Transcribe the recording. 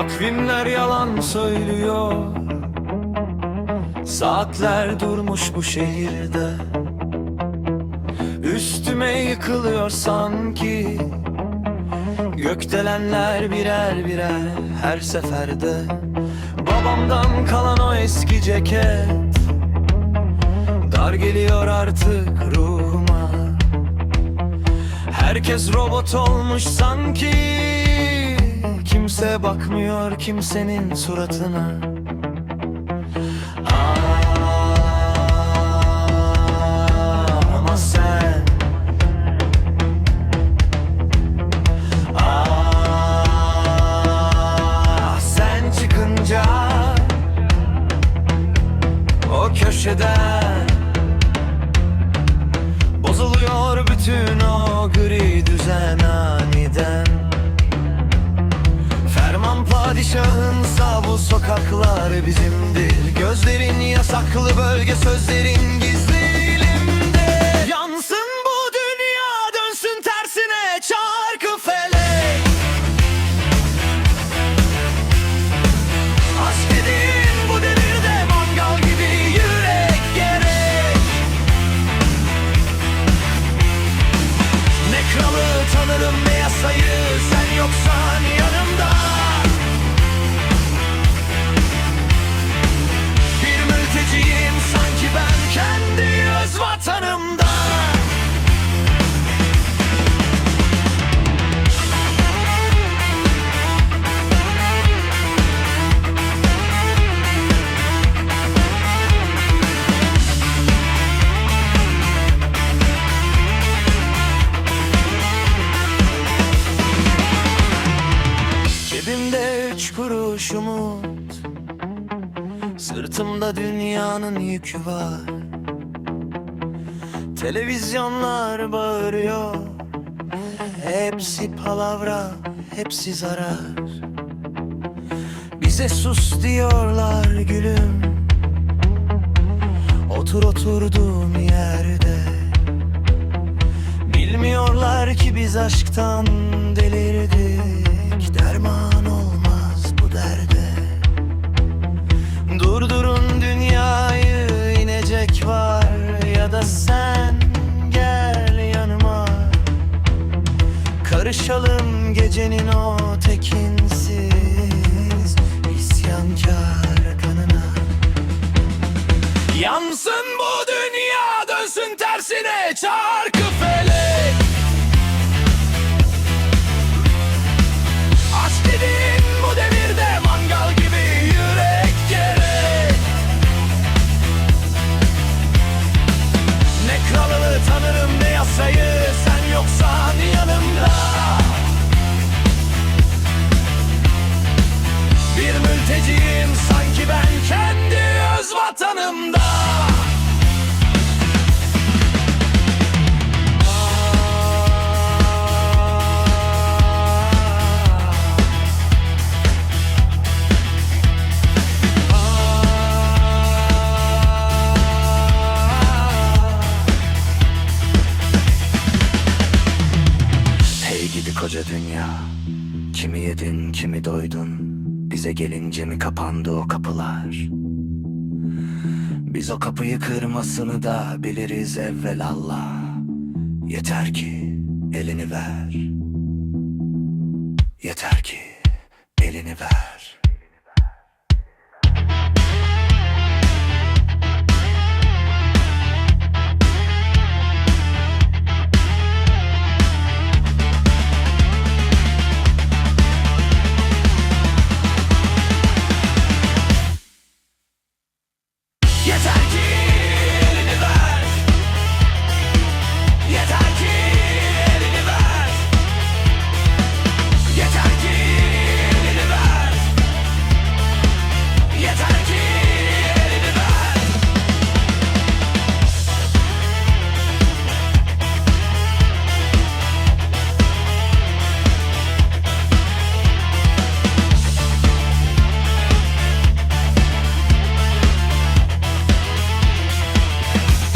Takvimler yalan söylüyor. Saatler durmuş bu şehirde. Üstüme yıkılıyor sanki. Gökdelenler birer birer her seferde. Babamdan kalan o eski ceket. Dar geliyor artık ruhuma. Herkes robot olmuş sanki Kimse bakmıyor kimsenin suratına. Aa, Ama sen Ah sen çıkınca O köşeden Bozuluyor bütün o gri düzen sokaklar bizimdir. Gözlerin yasaklı bölge sözlerin gizli elimde. Yansın bu dünya dönsün tersine çarkı felek. Aşk dediğin bu devirde mangal gibi yürek gerek. Ne kralı tanırım ne yasayı sen yoksan yanımda Sırtımda dünyanın yükü var. Televizyonlar bağırıyor. Hepsi palavra, hepsi zarar. Bize sus diyorlar gülüm. Otur oturduğum yerde. Bilmiyorlar ki biz aşktan delirdik. Derman olmaz Karışalım gecenin o tekinsiz isyankar kanına. Yansın bu dünya dönsün tersine çarkı dünya. Kimi yedin kimi doydun. Bize gelince mi kapandı o kapılar? Biz o kapıyı kırmasını da biliriz evvel Allah. Yeter ki elini ver. Yeter ki elini ver